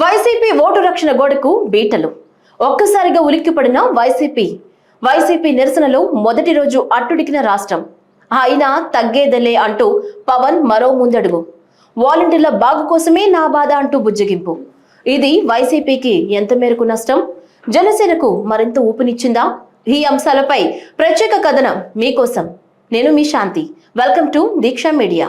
YCP vote రక్షణ గోడకు బీటలు. ఒక్కసారిగా ఉలిక్కిపడిన వైసీపీ. వైసీపీ నిరసనలో మొదటి రోజు అట్టుడికిన రాష్ట్రం. అయినా తగ్గేదలే అంటూ పవన్ మరో ముందడుగు. వాలంటీర్ల బాగు కోసమే నా బాధ అంటూ బుజ్జగింపు. ఇది వైసీపీకి ఎంత మేరకు నష్టం? జనసేనకు మరింత ఊపునిచ్చిందా? ఈ అంశాలపై ప్రత్యేక కథనం మీకోసం. నేను మీ Shanti. Welcome to Deeksha media.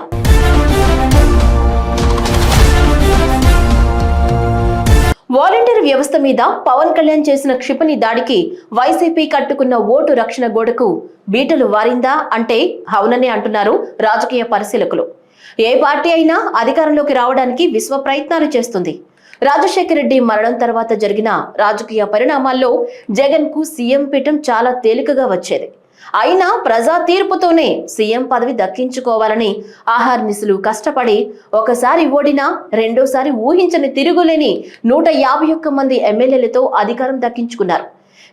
Volunteer వ్యవస్థ మీద పవన్ కళ్యాణ్ చేసిన క్షిపణి దాడికి వైసీపీ కట్టుకున్న ఓటు రక్షణ గోడకు బీటలు వారిందా అంటే అవుననే అంటున్నారు రాజకీయ పరిశీలకులు. ఏ పార్టీ అయినా అధికారంలోకి రావడానికి విశ్వ ప్రయత్నాలు చేస్తుంది. రాజశేఖర రెడ్డి మరణం తర్వాత జరిగిన రాజకీయ పరిణామాల్లో జగన్కు సీఎం పీఠం చాలా తేలికగా వచ్చేది. అయినా ప్రజా తీర్పుతోనే సీఎం పదవి దక్కించుకోవాలని ఆహార్నిసులు కష్టపడి ఒకసారి ఓడినా రెండోసారి ఊహించని తిరుగులేని నూట యాభై ఒక్క మంది ఎమ్మెల్యేలతో అధికారం దక్కించుకున్నారు.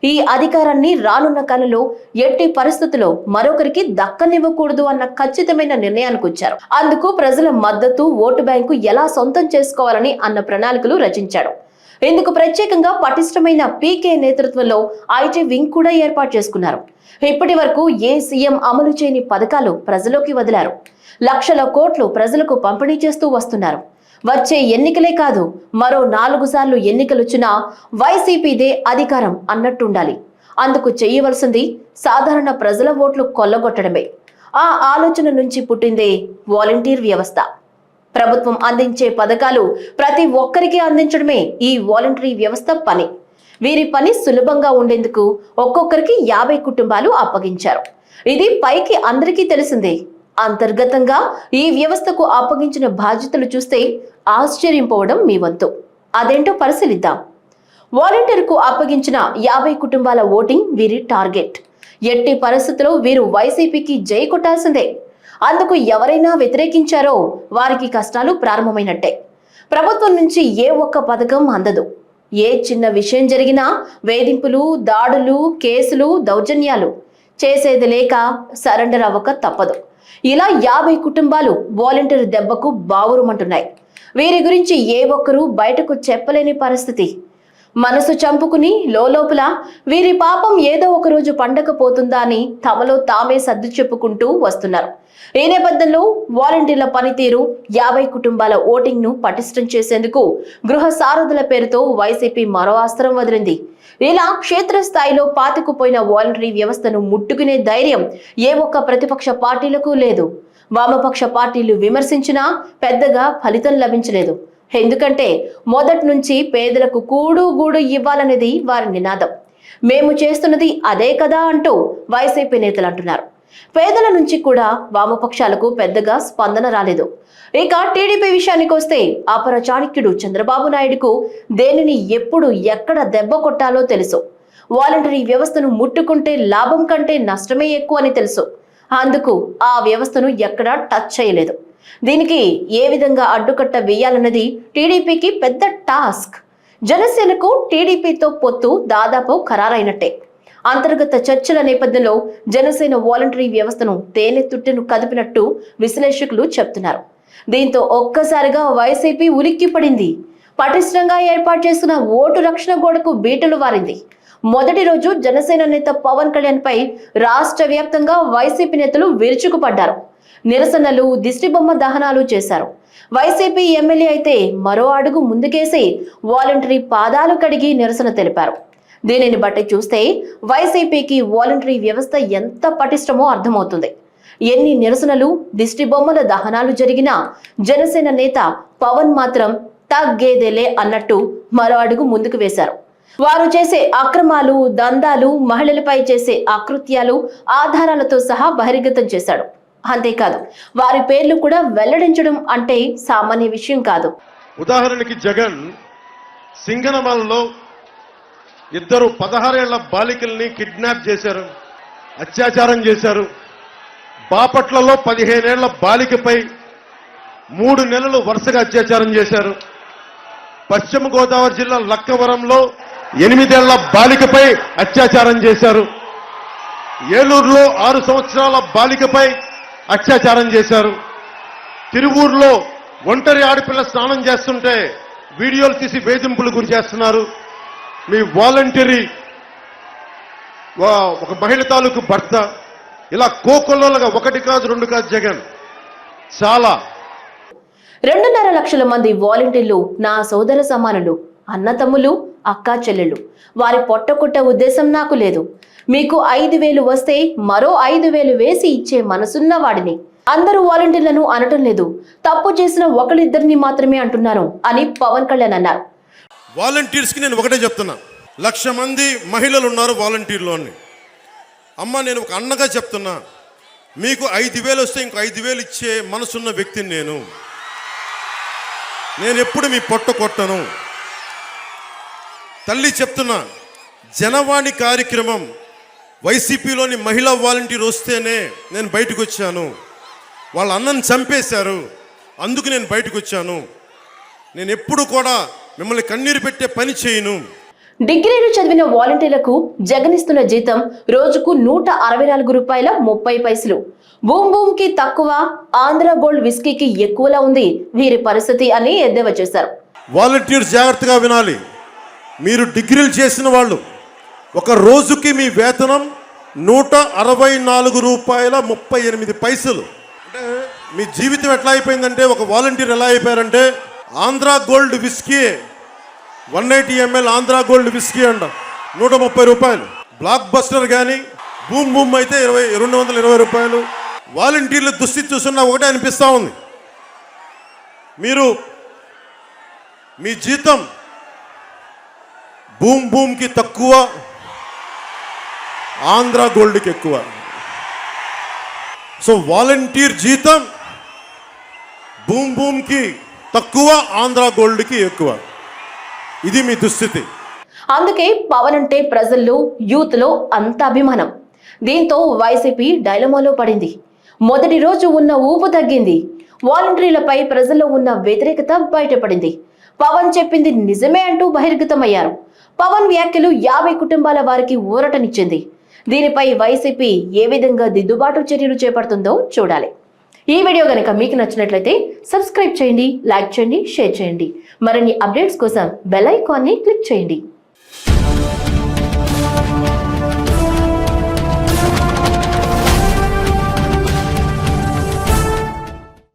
ఈ అధికారాన్ని రానున్న కాలంలో ఎట్టి పరిస్థితుల్లో మరొకరికి దక్కనివ్వకూడదు అన్న ఖచ్చితమైన నిర్ణయానికి వచ్చారు. అందుకు ప్రజల మద్దతు ఓటు బ్యాంకు ఎలా సొంతం చేసుకోవాలని అన్న ప్రణాళికలు రచించాడు. ఇందుకు ప్రత్యేకంగా పటిష్టమైన పీకే నేతృత్వంలో ఐటీ వింగ్ కూడా ఏర్పాటు చేసుకున్నారు. ఇప్పటి వరకు ఏ సీఎం అమలు చేయని పథకాలు ప్రజలోకి వదిలారు. లక్షల కోట్లు ప్రజలకు పంపిణీ చేస్తూ వస్తున్నారు. వచ్చే ఎన్నికలే కాదు మరో నాలుగు సార్లు ఎన్నికలొచ్చినా వైసీపీదే అధికారం అన్నట్టుండాలి. అందుకు చేయవలసింది సాధారణ ప్రజల ఓట్లు కొల్లగొట్టడమే. ఆ ఆలోచన నుంచి పుట్టిందే వాలంటీర్ వ్యవస్థ. ప్రభుత్వం అందించే పథకాలు ప్రతి ఒక్కరికి అందించడమే ఈ వాలంటరీ వ్యవస్థ పని. వీరి పని సులభంగా ఉండేందుకు ఒక్కొక్కరికి యాభై కుటుంబాలు అప్పగించారు. ఇది పైకి అందరికీ తెలిసిందే. అంతర్గతంగా ఈ వ్యవస్థకు అప్పగించిన బాధ్యతలు చూస్తే ఆశ్చర్యంపోవడం మీ వంతు. అదేంటో పరిశీలిద్దాం. వాలంటీర్కు అప్పగించిన యాభై కుటుంబాల ఓటింగ్ వీరి టార్గెట్. ఎట్టి పరిస్థితుల్లో వీరు వైసీపీకి జై కొట్టాల్సిందే. అందుకు ఎవరైనా వ్యతిరేకించారో వారికి కష్టాలు ప్రారంభమైనట్టే. ప్రభుత్వం నుంచి ఏ ఒక్క పథకం అందదు. ఏ చిన్న విషయం జరిగినా వేధింపులు దాడులు కేసులు దౌర్జన్యాలు చేసేది లేక సరెండర్ అవ్వక తప్పదు. ఇలా యాభై కుటుంబాలు వాలంటీర్ దెబ్బకు బావురుమంటున్నాయి. వీరి గురించి ఏ ఒక్కరూ బయటకు చెప్పలేని పరిస్థితి. మనసు చంపుకుని లోపల వీరి పాపం ఏదో ఒక రోజు పండకపోతుందా అని తమలో తామే సర్దు చెప్పుకుంటూ వస్తున్నారు. ఈ నేపథ్యంలో వాలంటీర్ల పనితీరు యాభై కుటుంబాల ఓటింగ్ను పటిష్టం చేసేందుకు గృహ సారథుల పేరుతో వైసీపీ మరో అస్త్రం వదిలింది. ఇలా క్షేత్రస్థాయిలో పాతుకుపోయిన వాలంటరీ వ్యవస్థను ముట్టుకునే ధైర్యం ఏ ఒక్క ప్రతిపక్ష పార్టీలకు లేదు. వామపక్ష పార్టీలు విమర్శించినా పెద్దగా ఫలితం లభించలేదు. ఎందుకంటే మొదటి నుంచి పేదలకు కూడు గూడు ఇవ్వాలనేది వారి నినాదం. మేము చేస్తున్నది అదే కదా అంటూ వైసీపీ నేతలు అంటున్నారు. పేదల నుంచి కూడా వామపక్షాలకు పెద్దగా స్పందన రాలేదు. ఇక టీడీపీ విషయానికి వస్తే అపర చాణక్యుడు చంద్రబాబు నాయుడుకు దేనిని ఎప్పుడు ఎక్కడ దెబ్బ కొట్టాలో తెలుసు. వాలంటరీ వ్యవస్థను ముట్టుకుంటే లాభం కంటే నష్టమే ఎక్కువ అని తెలుసు. అందుకు ఆ వ్యవస్థను ఎక్కడా టచ్ చేయలేదు. దీనికి ఏ విధంగా అడ్డుకట్ట వేయాలన్నది టీడీపీకి పెద్ద టాస్క్. జనసేనకు టీడీపీతో పొత్తు దాదాపు ఖరారైనట్టే. అంతర్గత చర్చల నేపథ్యంలో జనసేన వాలంటరీ వ్యవస్థను తేనె తుట్టెను కదిపినట్టు విశ్లేషకులు చెప్తున్నారు. దీంతో ఒక్కసారిగా వైసీపీ ఉలిక్కిపడింది. పటిష్టంగా ఏర్పాటు చేసుకున్న ఓటు రక్షణ గోడకు బీటలు వారింది. మొదటి రోజు జనసేన నేత పవన్ కళ్యాణ్ పై రాష్ట్ర వ్యాప్తంగా వైసీపీ నేతలు విరుచుకుపడ్డారు. నిరసనలు దిష్టిబొమ్మ దహనాలు చేశారు. వైసీపీ ఎమ్మెల్యే అయితే మరో అడుగు ముందుకేసి వాలంటరీ పాదాలు కడిగి నిరసన తెలిపారు. దీనిని బట్టి చూస్తే వైసీపీకి వాలంటరీ వ్యవస్థ ఎంత పటిష్టమో అర్థమవుతుంది. ఎన్ని నిరసనలు దిష్టిబొమ్మల దహనాలు జరిగినా జనసేన నేత పవన్ మాత్రం తగ్గేదేలే అన్నట్టు మరో అడుగు ముందుకు వేశారు. వారు చేసే అక్రమాలు దందాలు మహిళలపై చేసే అకృత్యాలు ఆధారాలతో సహా బహిర్గతం చేశాడు. అంతేకాదు వారి పేర్లు కూడా వెల్లడించడం అంటే సామాన్య విషయం కాదు. ఉదాహరణకి జగన్ సింగనమలలో ఇద్దరు పదహారేళ్ళ బాలికల్ని కిడ్నాప్ చేశారు అత్యాచారం చేశారు. బాపట్లలో పదిహేనేళ్ళ బాలికపై మూడు నెలలు వరుసగా అత్యాచారం చేశారు. పశ్చిమ గోదావరి జిల్లా లక్కవరంలో ఎనిమిదేళ్ళ బాలికపై అత్యాచారం చేశారు. ఏలూరులో ఆరు సంవత్సరాల బాలికపై అత్యాచారం చేశారు. తిరువూరులో ఒంటరి ఆడపిల్ల స్నానం చేస్తుంటే వీడియోలు తీసి వేధింపులు గురి చేస్తున్నారు. మీ వాలంటరీ ఒక మహిళ తాలూకు భర్త. ఇలా కోకొల్లలుగా ఒకటి కాదు రెండు కాదు జగన్. చాలా. రెండున్నర లక్షల మంది వాలంటీర్లు నా సోదర సమానులు అన్నతమ్ములు అక్కా చెల్లెళ్ళు. వారి పొట్టకొట్ట ఉద్దేశం నాకు లేదు. మీకు ఐదు వేలు వస్తే మరో ఐదు వేలు వేసి ఇచ్చే మనసున్న వాడిని. అందరూ వాలంటీర్లను అనటం లేదు. తప్పు చేసిన ఒకళ్ళిద్దరిని మాత్రమే అంటున్నాను అని పవన్ కళ్యాణ్ అన్నారు. వాలంటీర్స్కి నేను ఒకటే చెప్తున్నా. లక్ష మంది మహిళలు ఉన్నారు వాలంటీర్లోని. అమ్మ నేను ఒక అన్నగా చెప్తున్నా. మీకు ఐదు వేలు వస్తే ఇంకో ఐదు వేలు ఇచ్చే మనసున్న వ్యక్తిని నేను. నేను ఎప్పుడు మీ పొట్ట కొట్టను. తల్లి చెప్తున్నా జనవాణి కార్యక్రమం వైసీపీలోని మహిళా వాలంటీర్ వస్తేనే నేను బయటకు వచ్చాను వాళ్ళ అన్నను చంపేశారు అందుకు నేను బయటకు వచ్చాను నేను ఎప్పుడు కూడా మిమ్మల్ని కన్నీరు పెట్టే పని చేయను. డిగ్రీలు చదివిన వాలంటీర్లకు జగనిస్తున్న జీతం రోజుకు నూట అరవై నాలుగు రూపాయల ముప్పై పైసలు. బూమ్ బూమ్కి తక్కువ ఆంధ్ర గోల్డ్ విస్కీకి ఎక్కువలా ఉంది వీరి పరిస్థితి అని ఎద్దేవా చేశారు. వాలంటీర్స్ జాగ్రత్తగా వినాలి. మీరు డిగ్రీలు చేసిన వాళ్ళు ఒక రోజుకి మీ వేతనం నూట అరవై నాలుగు రూపాయల ముప్పై ఎనిమిది పైసలు. అంటే మీ జీవితం ఎట్లా అయిపోయిందంటే ఒక వాలంటీర్ ఎలా అయిపోయారంటే Andhra gold whisky one eighty ML Andhra gold whisky అంట నూట ముప్పై రూపాయలు. బ్లాక్ బస్టర్ కానీ బూమ్ బూమ్ అయితే ఇరవై రెండు వందల ఇరవై రూపాయలు. వాలంటీర్ల దుస్థితి చూస్తున్నా ఒకటే అనిపిస్తూ ఉంది. మీరు మీ జీతం భూమ్ భూమ్కి తక్కువ ఆంధ్ర గోల్డ్కి ఎక్కువ. సో వాలంటీర్ జీతం భూమ్ భూమ్కి తక్కువ ఆంధ్ర గోల్డ్కి ఎక్కువ. ఇది మీ దుస్థితి. అందుకే పవన్ అంటే ప్రజల్లో యూత్లో అంత అభిమానం. దీంతో వైసీపీ డైలమాలో పడింది. మొదటి రోజు ఉన్న ఊపు తగ్గింది. వాలంటీర్లపై ప్రజల్లో ఉన్న వ్యతిరేకత బయటపడింది. పవన్ చెప్పింది నిజమే అంటూ బహిర్గతమయ్యారు. పవన్ వ్యాఖ్యలు యాభై కుటుంబాల వారికి ఊరటనిచ్చింది. దీనిపై వైసీపీ ఏ విధంగా దిద్దుబాటు చర్యలు చేపడుతుందో చూడాలి. ఈ వీడియో కనుక మీకు నచ్చినట్లయితే సబ్స్క్రైబ్ చేయండి లైక్ చేయండి షేర్ చేయండి. మరిన్ని అప్డేట్స్ కోసం బెల్ ఐకాన్ని క్లిక్ చేయండి.